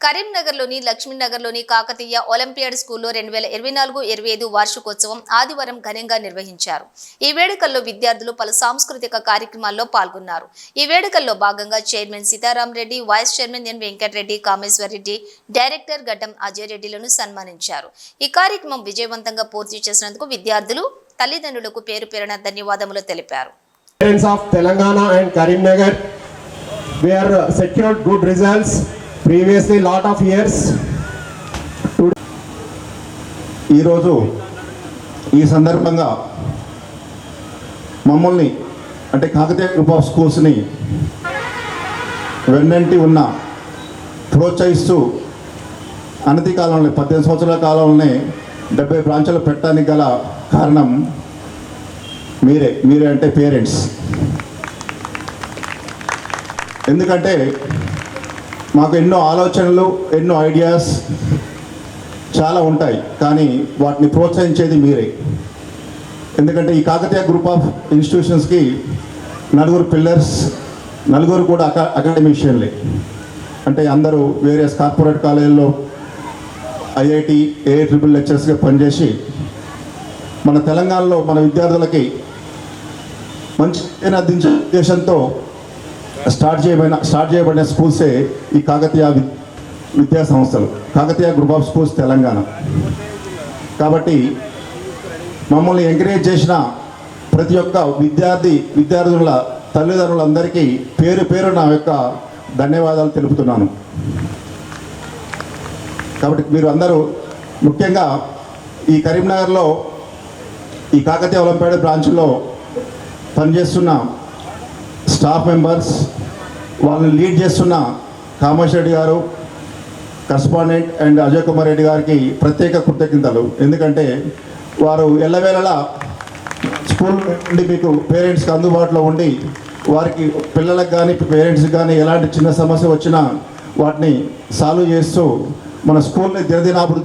కరీంనగర్లోని లక్ష్మీనగర్లోని కాకతీయ ఒలింపియాడ్ స్కూల్లో రెండు వేల ఇరవై నాలుగు ఇరవై ఐదు వార్షికోత్సవం ఆదివారం ఘనంగా నిర్వహించారు. ఈ వేడుకల్లో విద్యార్థులు పలు సాంస్కృతిక కార్యక్రమాల్లో పాల్గొన్నారు. ఈ వేడుకల్లో భాగంగా chairman Sitaram Reddy vice chairman N Venkatareddy Kameshwar Reddy director Gaddam Ajay రెడ్డిలను సన్మానించారు. ఈ కార్యక్రమం విజయవంతంగా పూర్తి చేసినందుకు విద్యార్థులు తల్లిదండ్రులకు పేరు పేరున ధన్యవాదములు తెలిపారు. We are uh, secured good results. Previously lot of years ఈరోజు ఈ సందర్భంగా మమ్మల్ని అంటే కాకతీయ గ్రూప్ ఆఫ్ స్కూల్స్ని వెన్నంటి ఉన్న ప్రోత్సహిస్తూ అనతి కాలంలో పద్దెనిమిది సంవత్సరాల కాలంలోనే డెబ్బై బ్రాంచ్లు పెట్టడానికి గల కారణం మీరే మీరే అంటే పేరెంట్స్. ఎందుకంటే మాకు ఎన్నో ఆలోచనలు ఎన్నో ఐడియాస్ చాలా ఉంటాయి కానీ వాటిని ప్రోత్సహించేది మీరే. ఎందుకంటే ఈ కాకతీయ గ్రూప్ ఆఫ్ ఇన్స్టిట్యూషన్స్కి నలుగురు పిల్లర్స్ నలుగురు కూడా అకా అకాడమిషియన్లే అంటే అందరూ వేరియస్ కార్పొరేట్ కాలేజీల్లో ఐఐటి ఏ ట్రిపుల్ లెక్చర్స్గా పనిచేసి మన తెలంగాణలో మన విద్యార్థులకి మంచి అందించే ఉద్దేశంతో స్టార్ట్ చేయబడిన స్టార్ట్ చేయబడిన స్కూల్సే ఈ కాకతీయ విద్యా సంస్థలు. Kakatiya group of schools Telangana. కాబట్టి మమ్మల్ని ఎంకరేజ్ చేసిన ప్రతి ఒక్క విద్యార్థి విద్యార్థుల తల్లిదండ్రులందరికీ పేరు పేరు నా యొక్క ధన్యవాదాలు తెలుపుతున్నాను. కాబట్టి మీరు అందరూ ముఖ్యంగా ఈ కరీంనగర్లో ఈ కాకతీయ ఒలంపేడ బ్రాంచ్లో పనిచేస్తున్న స్టాఫ్ మెంబర్స్ వాళ్ళని లీడ్ చేస్తున్న కామేష్ రెడ్డి గారు కరస్పాండెంట్ అండ్ అజయ్ కుమార్ రెడ్డి గారికి ప్రత్యేక కృతజ్ఞతలు. ఎందుకంటే వారు ఎల్లవేళలా స్కూల్ నుండి మీకు పేరెంట్స్కి అందుబాటులో ఉండి వారికి పిల్లలకు కానీ పేరెంట్స్కి కానీ ఎలాంటి చిన్న సమస్య వచ్చినా వాటిని సాల్వ్ చేస్తూ మన స్కూల్ని దినదినాభివృద్ధి